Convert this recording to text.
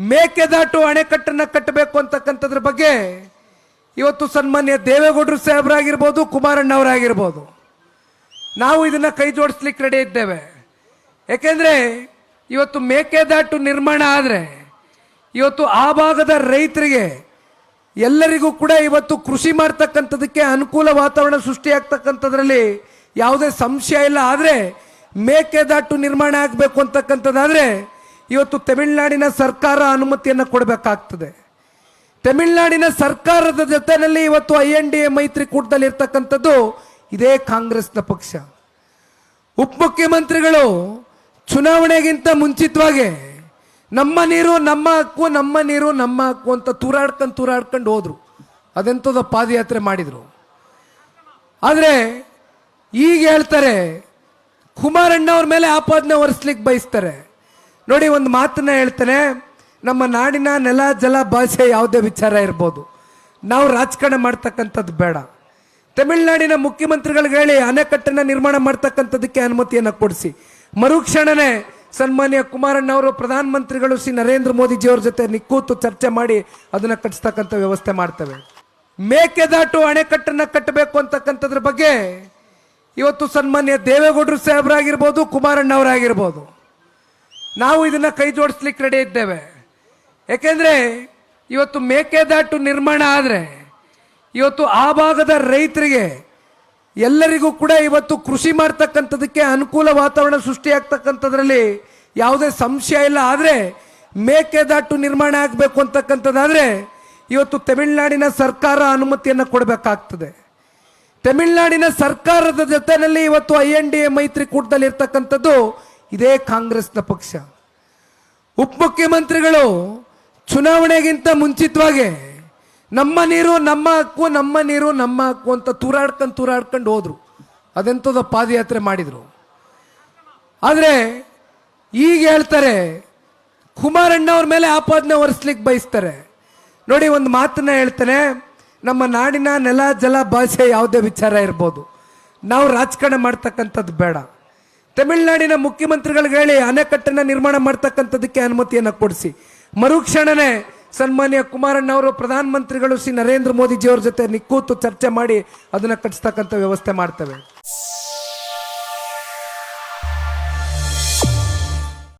ಮೇಕೆದಾಟು ಅಣೆಕಟ್ಟನ್ನ ಕಟ್ಟಬೇಕು ಅಂತಕ್ಕಂಥದ್ರ ಬಗ್ಗೆ ಇವತ್ತು ಸನ್ಮಾನ್ಯ ದೇವೇಗೌಡರು ಸಾಹೇಬರಾಗಿರ್ಬೋದು ಕುಮಾರಣ್ಣವರಾಗಿರ್ಬೋದು ನಾವು ಇದನ್ನ ಕೈ ಜೋಡಿಸ್ಲಿಕ್ಕೆ ರೆಡಿ ಇದ್ದೇವೆ. ಯಾಕೆಂದ್ರೆ ಇವತ್ತು ಮೇಕೆದಾಟು ನಿರ್ಮಾಣ ಆದರೆ ಇವತ್ತು ಆ ಭಾಗದ ರೈತರಿಗೆ ಎಲ್ಲರಿಗೂ ಕೂಡ ಇವತ್ತು ಕೃಷಿ ಮಾಡ್ತಕ್ಕಂಥದಕ್ಕೆ ಅನುಕೂಲ ವಾತಾವರಣ ಸೃಷ್ಟಿಯಾಗ್ತಕ್ಕಂಥದ್ರಲ್ಲಿ ಯಾವುದೇ ಸಂಶಯ ಇಲ್ಲ. ಆದರೆ ಮೇಕೆದಾಟು ನಿರ್ಮಾಣ ಆಗಬೇಕು ಅಂತಕ್ಕಂಥದ್ದಾದ್ರೆ ಇವತ್ತು ತಮಿಳುನಾಡಿನ ಸರ್ಕಾರ ಅನುಮತಿಯನ್ನು ಕೊಡಬೇಕಾಗ್ತದೆ. ತಮಿಳುನಾಡಿನ ಸರ್ಕಾರದ ಜೊತೆಯಲ್ಲಿ ಇವತ್ತು ಐ ಎನ್ ಡಿ ಎ ಮೈತ್ರಿಕೂಟದಲ್ಲಿ ಇರ್ತಕ್ಕಂಥದ್ದು ಇದೇ ಕಾಂಗ್ರೆಸ್ನ ಪಕ್ಷ. ಉಪಮುಖ್ಯಮಂತ್ರಿಗಳು ಚುನಾವಣೆಗಿಂತ ಮುಂಚಿತವಾಗಿ ನಮ್ಮ ನೀರು ನಮ್ಮ ಹಕ್ಕು, ನಮ್ಮ ನೀರು ನಮ್ಮ ಹಕ್ಕು ಅಂತ ತೂರಾಡ್ಕೊಂಡು ತೂರಾಡ್ಕೊಂಡು ಹೋದರು. ಅದೆಂಥದ ಪಾದಯಾತ್ರೆ ಮಾಡಿದ್ರು. ಆದರೆ ಈಗ ಹೇಳ್ತಾರೆ, ಕುಮಾರಣ್ಣ ಅವ್ರ ಮೇಲೆ ಆಪಾದನೆ ಒರೆಸ್ಲಿಕ್ಕೆ ಬಯಸ್ತಾರೆ. ನೋಡಿ ಒಂದು ಮಾತನ್ನ ಹೇಳ್ತೇನೆ. ನಮ್ಮ ನಾಡಿನ ನೆಲ, ಜಲ, ಭಾಷೆ ಯಾವುದೇ ವಿಚಾರ ಇರ್ಬೋದು. ನಾವು ರಾಜಕಾರಣ ಮಾಡ್ತಕ್ಕಂಥದ್ದು ಬೇಡ. ತಮಿಳುನಾಡಿನ ಮುಖ್ಯಮಂತ್ರಿಗಳಿಗೆ ಹೇಳಿ ಅಣೆಕಟ್ಟನ್ನು ನಿರ್ಮಾಣ ಮಾಡ್ತಕ್ಕಂಥದ್ದಕ್ಕೆ ಅನುಮತಿಯನ್ನು ಕೊಡಿಸಿ. ಮರುಕ್ಷಣನೇ ಸನ್ಮಾನ್ಯ ಕುಮಾರಣ್ಣ ಅವರು, ಪ್ರಧಾನಮಂತ್ರಿಗಳು ಶ್ರೀ ನರೇಂದ್ರ ಮೋದಿಜಿಯವ್ರ ಜೊತೆ ನಿಕ್ಕೂತು ಚರ್ಚೆ ಮಾಡಿ ಅದನ್ನ ಕಟ್ಟಿಸ್ತಕ್ಕಂಥ ವ್ಯವಸ್ಥೆ ಮಾಡ್ತೇವೆ. ಮೇಕೆದಾಟು ಅಣೆಕಟ್ಟನ್ನು ಕಟ್ಟಬೇಕು ಅಂತಕ್ಕಂಥದ್ರ ಬಗ್ಗೆ ಇವತ್ತು ಸನ್ಮಾನ್ಯ ದೇವೇಗೌಡರು ಸಾಹೇಬರಾಗಿರ್ಬೋದು ಕುಮಾರಣ್ಣವರಾಗಿರ್ಬೋದು ನಾವು ಇದನ್ನ ಕೈ ಜೋಡಿಸ್ಲಿಕ್ಕೆ ರೆಡಿ ಇದ್ದೇವೆ. ಯಾಕೆಂದ್ರೆ ಇವತ್ತು ಮೇಕೆದಾಟು ನಿರ್ಮಾಣ ಆದರೆ, ಇವತ್ತು ಆ ಭಾಗದ ರೈತರಿಗೆ ಎಲ್ಲರಿಗೂ ಕೂಡ ಇವತ್ತು ಕೃಷಿ ಮಾಡ್ತಕ್ಕಂಥದಕ್ಕೆ ಅನುಕೂಲ ವಾತಾವರಣ ಸೃಷ್ಟಿಯಾಗ್ತಕ್ಕಂಥದ್ರಲ್ಲಿ ಯಾವುದೇ ಸಂಶಯ ಇಲ್ಲ. ಆದರೆ ಮೇಕೆದಾಟು ನಿರ್ಮಾಣ ಆಗಬೇಕು ಅಂತಕ್ಕಂಥದ್ದಾದ್ರೆ ಇವತ್ತು ತಮಿಳುನಾಡಿನ ಸರ್ಕಾರ ಅನುಮತಿಯನ್ನು ಕೊಡಬೇಕಾಗ್ತದೆ. ತಮಿಳುನಾಡಿನ ಸರ್ಕಾರದ ಜೊತೆಯಲ್ಲಿ ಇವತ್ತು ಐ ಎನ್ ಡಿ ಎ ಮೈತ್ರಿಕೂಟದಲ್ಲಿ ಇರ್ತಕ್ಕಂಥದ್ದು ಇದೇ ಕಾಂಗ್ರೆಸ್ನ ಪಕ್ಷ. ಉಪಮುಖ್ಯಮಂತ್ರಿಗಳು ಚುನಾವಣೆಗಿಂತ ಮುಂಚಿತವಾಗಿ ನಮ್ಮ ನೀರು ನಮ್ಮ ಹಕ್ಕು, ನಮ್ಮ ನೀರು ನಮ್ಮ ಹಕ್ಕು ಅಂತ ತೂರಾಡ್ಕೊಂಡು ತೂರಾಡ್ಕೊಂಡು ಹೋದರು. ಅದೆಂಥದ ಪಾದಯಾತ್ರೆ ಮಾಡಿದ್ರು. ಆದರೆ ಈಗ ಹೇಳ್ತಾರೆ ಕುಮಾರಣ್ಣ ಅವ್ರ ಮೇಲೆ ಆಪಾದನೆ ಒರೆಸ್ಲಿಕ್ಕೆ ಬಯಸ್ತಾರೆ. ನೋಡಿ ಒಂದು ಮಾತನ್ನ ಹೇಳ್ತಾನೆ, ನಮ್ಮ ನಾಡಿನ ನೆಲ, ಜಲ, ಭಾಷೆ ಯಾವುದೇ ವಿಚಾರ ಇರ್ಬೋದು. ನಾವು ರಾಜಕಾರಣ ಮಾಡ್ತಕ್ಕಂಥದ್ದು ಬೇಡ. ತಮಿಳುನಾಡಿನ ಮುಖ್ಯಮಂತ್ರಿಗಳಿಗೆ ಹೇಳಿ ಅಣೆಕಟ್ಟನ್ನ ನಿರ್ಮಾಣ ಮಾಡ್ತಕ್ಕಂಥದ್ದಕ್ಕೆ ಅನುಮತಿಯನ್ನು ಕೊಡಿಸಿ. ಮರುಕ್ಷಣನೇ ಸನ್ಮಾನ್ಯ ಕುಮಾರಣ್ಣ ಅವರು ಪ್ರಧಾನಮಂತ್ರಿಗಳು ಶ್ರೀ ನರೇಂದ್ರ ಮೋದಿಜಿಯವ್ರ ಜೊತೆ ನಿಕ್ಕೂತು ಚರ್ಚೆ ಮಾಡಿ ಅದನ್ನು ಕಟ್ಟಿಸ್ತಕ್ಕಂಥ ವ್ಯವಸ್ಥೆ ಮಾಡ್ತೇವೆ.